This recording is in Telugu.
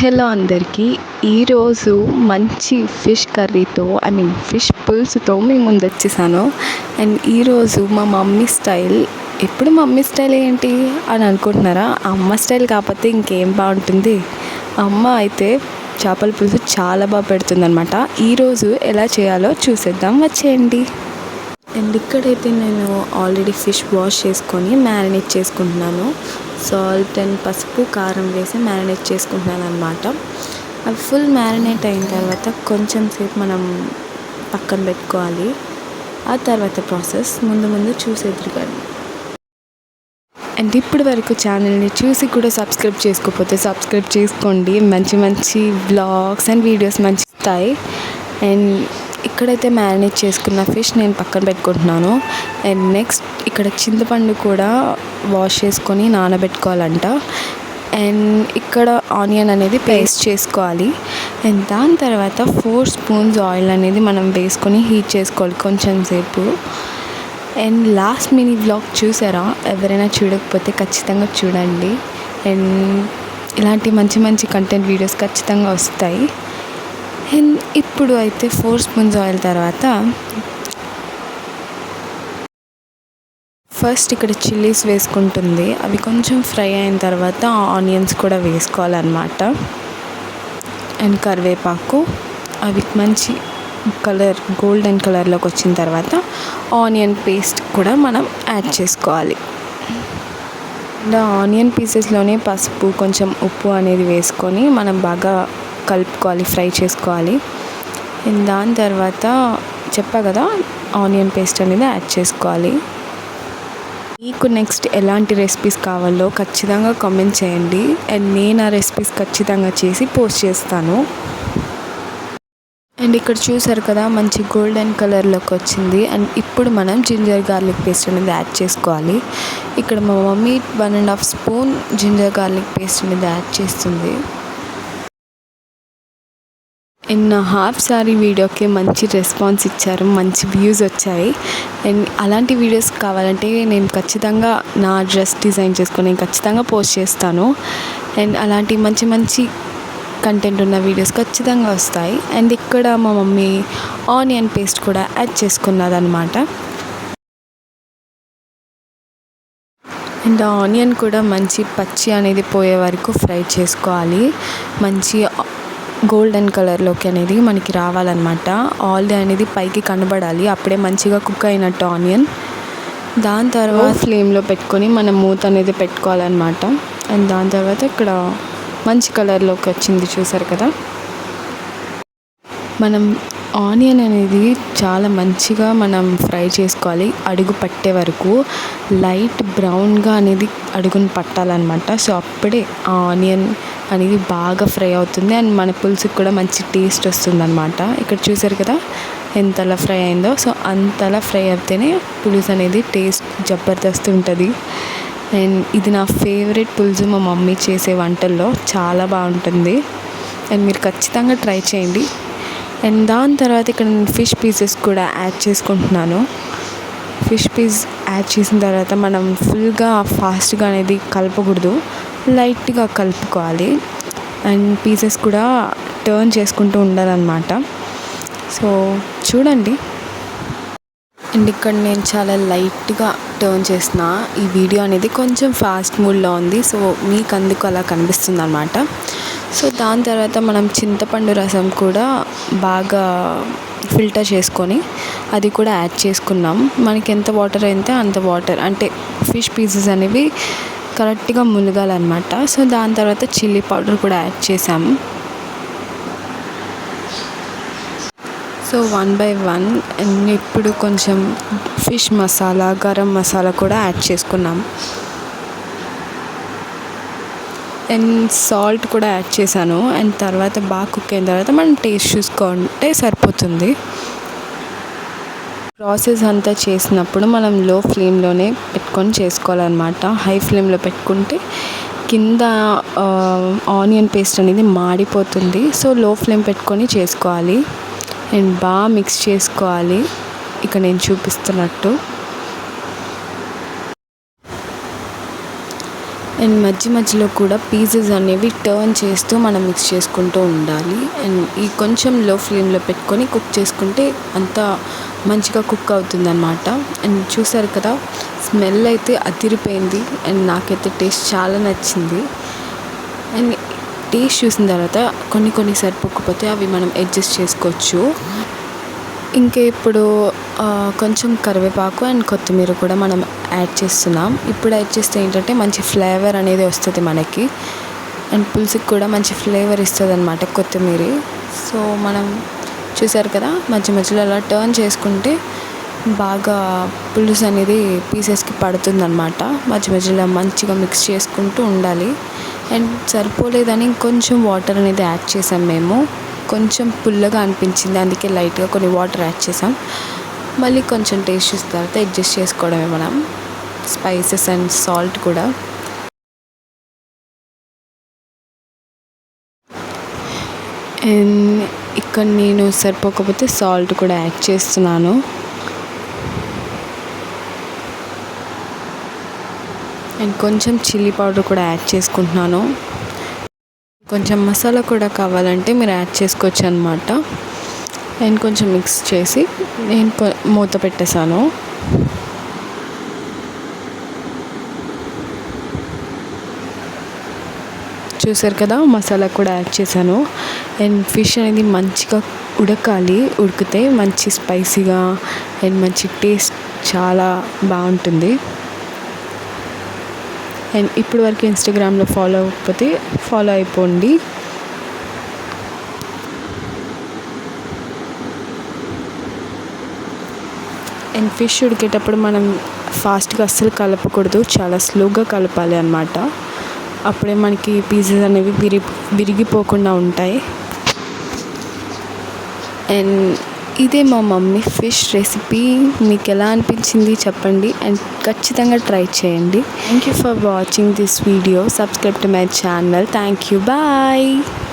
హలో అందరికీ. ఈరోజు మంచి ఫిష్ కర్రీతో ఐ మీన్ ఫిష్ పులుసుతో మీ ముందు వచ్చేసాను. అండ్ ఈరోజు మా మమ్మీ స్టైల్ ఎప్పుడు మమ్మీ స్టైల్ ఏంటి అని అనుకుంటున్నారా? అమ్మ స్టైల్ కాకపోతే ఇంకేం బాగుంటుంది? అమ్మ అయితే చేపల పులుసు చాలా బాగా పెడుతుందనమాట ఈరోజు ఎలా చేయాలో చూసేద్దాం. వచ్చేయండి. అండ్ ఇక్కడైతే నేను ఆల్రెడీ ఫిష్ వాష్ చేసుకొని మ్యారినేట్ చేసుకుంటున్నాను. సాల్ట్ అండ్ పసుపు కారం వేసి మ్యారినేట్ చేసుకుంటున్నాను అనమాట అవి ఫుల్ మ్యారినేట్ అయిన తర్వాత కొంచెం సేపు మనం పక్కన పెట్టుకోవాలి. ఆ తర్వాత ప్రాసెస్ ముందు ముందు చూసేద్దరు కానీ అండ్ ఇప్పటి వరకు ఛానల్ని చూసి కూడా సబ్స్క్రైబ్ చేసుకోకపోతే సబ్స్క్రైబ్ చేసుకోండి. మంచి మంచి బ్లాగ్స్ అండ్ వీడియోస్ మంచి వస్తాయి. అండ్ ఇక్కడైతే మ్యారినేట్ చేసుకున్న ఫిష్ నేను పక్కన పెట్టుకుంటున్నాను అండ్ నెక్స్ట్ ఇక్కడ చింతపండు కూడా వాష్ చేసుకొని నానబెట్టుకోవాలంట. అండ్ ఇక్కడ ఆనియన్ అనేది పేస్ట్ చేసుకోవాలి. అండ్ దాని తర్వాత ఫోర్ స్పూన్స్ ఆయిల్ అనేది మనం వేసుకొని హీట్ చేసుకోవాలి కొంచెం సేపు. అండ్ లాస్ట్ మినీ బ్లాగ్ చూసారా? ఎవరైనా చూడకపోతే ఖచ్చితంగా చూడండి. అండ్ ఇలాంటి మంచి మంచి కంటెంట్ వీడియోస్ ఖచ్చితంగా వస్తాయి. ఇప్పుడు అయితే ఫోర్ స్పూన్స్ ఆయిల్ తర్వాత ఫస్ట్ ఇక్కడ చిల్లీస్ వేసుకుంటుంది. అవి కొంచెం ఫ్రై అయిన తర్వాత ఆనియన్స్ కూడా వేసుకోవాలన్నమాట. అండ్ కరివేపాకు. అవి మంచి కలర్ గోల్డెన్ కలర్లోకి వచ్చిన తర్వాత ఆనియన్ పేస్ట్ కూడా మనం యాడ్ చేసుకోవాలి. అండ్ ఆనియన్ పీసెస్లోనే పసుపు కొంచెం ఉప్పు అనేది వేసుకొని మనం బాగా కలుపుకోవాలి ఫ్రై చేసుకోవాలి. దాని తర్వాత చెప్పా కదా ఆనియన్ పేస్ట్ అనేది యాడ్ చేసుకోవాలి. మీకు నెక్స్ట్ ఎలాంటి రెసిపీస్ కావాలో ఖచ్చితంగా కామెంట్ చేయండి. అండ్ నేను ఆ రెసిపీస్ ఖచ్చితంగా చేసి పోస్ట్ చేస్తాను. అండ్ ఇక్కడ చూసారు కదా మంచి గోల్డెన్ కలర్లోకి వచ్చింది. అండ్ ఇప్పుడు మనం జింజర్ గార్లిక్ పేస్ట్ అనేది యాడ్ చేసుకోవాలి. ఇక్కడ మా mummy one and half spoon ginger garlic paste అనేది యాడ్ చేస్తుంది. అండ్ నా హాఫ్ సారీ వీడియోకి మంచి రెస్పాన్స్ ఇచ్చారు మంచి వ్యూస్ వచ్చాయి. అండ్ అలాంటి వీడియోస్ కావాలంటే నేను ఖచ్చితంగా నా డ్రెస్ డిజైన్ చేసుకొని నేను ఖచ్చితంగా పోస్ట్ చేస్తాను. అండ్ అలాంటి మంచి మంచి కంటెంట్ ఉన్న వీడియోస్ ఖచ్చితంగా వస్తాయి. అండ్ ఇక్కడ మా మమ్మీ ఆనియన్ పేస్ట్ కూడా యాడ్ చేసుకున్నదనమాట అండ్ ఆనియన్ కూడా మంచి పచ్చి అనేది పోయే వరకు ఫ్రై చేసుకోవాలి. మంచి గోల్డెన్ కలర్లోకి అనేది మనకి రావాలన్నమాట. ఆయిల్ అనేది పైకి కనబడాలి. అప్పుడే మంచిగా కుక్ అయినట్టు ఆనియన్. దాని తర్వాత ఫ్లేమ్లో పెట్టుకొని మనం మూత అనేది పెట్టుకోవాలన్నమాట. అండ్ దాని తర్వాత ఇక్కడ మంచి కలర్లోకి వచ్చింది చూసారు కదా? మనం ఆనియన్ అనేది చాలా మంచిగా మనం ఫ్రై చేసుకోవాలి. అడుగు పట్టే వరకు లైట్ బ్రౌన్గా అనేది అడుగును పట్టాలన్నమాట. సో అప్పుడే ఆ ఆనియన్ అనేది బాగా ఫ్రై అవుతుంది. అండ్ మన పులుసుకి కూడా మంచి టేస్ట్ వస్తుందన్నమాట. ఇక్కడ చూసారు కదా ఎంతలా ఫ్రై అయిందో. సో అంతలా ఫ్రై అయితేనే పులుసు అనేది టేస్ట్ జబర్దస్త్ ఉంటుంది. అండ్ ఇది నా ఫేవరెట్ పులుసు మా మమ్మీ చేసే వంటల్లో. చాలా బాగుంటుంది. అండ్ మీరు ఖచ్చితంగా ట్రై చేయండి. అండ్ దాని తర్వాత ఇక్కడ నేను ఫిష్ పీసెస్ కూడా యాడ్ చేసుకుంటున్నాను. ఫిష్ పీస్ యాడ్ చేసిన తర్వాత మనం ఫుల్గా ఫాస్ట్గా అనేది కలపకూడదు. లైట్గా కలుపుకోవాలి. అండ్ పీసెస్ కూడా టర్న్ చేసుకుంటూ ఉండాలన్నమాట. సో చూడండి. అండ్ ఇక్కడ నేను చాలా లైట్గా టర్న్ చేసిన ఈ వీడియో అనేది కొంచెం ఫాస్ట్ మూడ్లో ఉంది. సో మీకు అందుకు అలా కనిపిస్తుంది అనమాట సో దాని తర్వాత మనం చింతపండు రసం కూడా బాగా ఫిల్టర్ చేసుకొని అది కూడా యాడ్ చేసుకున్నాం. మనకి ఎంత వాటర్ అయితే అంత వాటర్. అంటే ఫిష్ పీసెస్ అనేవి కరెక్ట్గా మునగాలన్నమాట. సో దాని తర్వాత చిల్లీ పౌడర్ కూడా యాడ్ చేసాము సో వన్ బై వన్ ఇప్పుడు కొంచెం ఫిష్ మసాలా గరం మసాలా కూడా యాడ్ చేసుకున్నాం. అండ్ సాల్ట్ కూడా యాడ్ చేశాను. అండ్ తర్వాత బాగా కుక్ అయిన తర్వాత మనం టేస్ట్ చూసుకుంటే సరిపోతుంది. ప్రాసెస్ అంతా చేసినప్పుడు మనం లో ఫ్లేమ్లోనే పెట్టుకొని చేసుకోవాలన్నమాట. హై ఫ్లేమ్లో పెట్టుకుంటే కింద ఆనియన్ పేస్ట్ అనేది మాడిపోతుంది. సో లో ఫ్లేమ్ పెట్టుకొని చేసుకోవాలి. అండ్ బాగా మిక్స్ చేసుకోవాలి. ఇక నేను చూపిస్తున్నట్టు. అండ్ మధ్య మధ్యలో కూడా పీసెస్ అనేవి టర్న్ చేస్తూ మనం మిక్స్ చేసుకుంటూ ఉండాలి. అండ్ ఈ కొంచెం లో ఫ్లేమ్లో పెట్టుకొని కుక్ చేసుకుంటే అంతా మంచిగా కుక్ అవుతుంది అనమాట అండ్ చూసారు కదా స్మెల్ అయితే అదిరిపోయింది. అండ్ నాకైతే టేస్ట్ చాలా నచ్చింది. అండ్ టేస్ట్ చూసిన తర్వాత కొన్ని కొన్ని సరిపోకపోతే అవి మనం అడ్జస్ట్ చేసుకోవచ్చు. ఇంకా ఇప్పుడు కొంచెం కరివేపాకు అండ్ కొత్తిమీర కూడా మనం యాడ్ చేస్తున్నాం. ఇప్పుడు యాడ్ చేస్తే ఏంటంటే మంచి ఫ్లేవర్ అనేది వస్తుంది మనకి. అండ్ పులుసుకి కూడా మంచి ఫ్లేవర్ ఇస్తుంది అనమాట కొత్తిమీర. సో మనం చూసారు కదా మధ్య మధ్యలో అలా టర్న్ చేసుకుంటే బాగా పులుసు అనేది పీసెస్కి పడుతుంది అనమాట మధ్య మధ్యలో మంచిగా మిక్స్ చేసుకుంటూ ఉండాలి. అండ్ సరిపోలేదని ఇంకొంచెం వాటర్ అనేది యాడ్ చేసాం మేము. కొంచెం పుల్లగా అనిపించింది అందుకే లైట్గా కొన్ని వాటర్ యాడ్ చేసాం. మళ్ళీ కొంచెం టేస్ట్ చూసిన తర్వాత అడ్జస్ట్ చేసుకోవడమే మనం. స్పైసెస్ అండ్ సాల్ట్ కూడా. అండ్ ఇక్కడ నేను సరిపోకపోతే సాల్ట్ కూడా యాడ్ చేస్తున్నాను. అండ్ కొంచెం చిల్లీ పౌడర్ కూడా యాడ్ చేసుకుంటున్నాను. కొంచెం మసాలా కూడా కావాలంటే మీరు యాడ్ చేసుకోవచ్చు అనమాట అండ్ కొంచెం మిక్స్ చేసి నేను మూత పెట్టేశాను. చూసారు కదా మసాలా కూడా యాడ్ చేశాను. అండ్ ఫిష్ అనేది మంచిగా ఉడకాలి ఉడికితే మంచి స్పైసీగా అండ్ మంచి టేస్ట్ చాలా బాగుంటుంది. అండ్ ఇప్పుడు వరకు ఇన్స్టాగ్రామ్లో ఫాలో అవ్వకపోతే ఫాలో అయిపోండి. అండ్ ఫిష్ ఉడికేటప్పుడు మనం ఫాస్ట్గా అస్సలు కలపకూడదు చాలా స్లోగా కలపాలి అన్నమాట. అప్పుడే మనకి పీసెస్ అనేవి విరి విరిగిపోకుండా ఉంటాయి. అండ్ ఇదే మా మమ్మీ ఫిష్ రెసిపీ మీకు ఎలా అనిపించింది చెప్పండి. అండ్ ఖచ్చితంగా ట్రై చేయండి. Thank you for watching this video subscribe to my channel thank you bye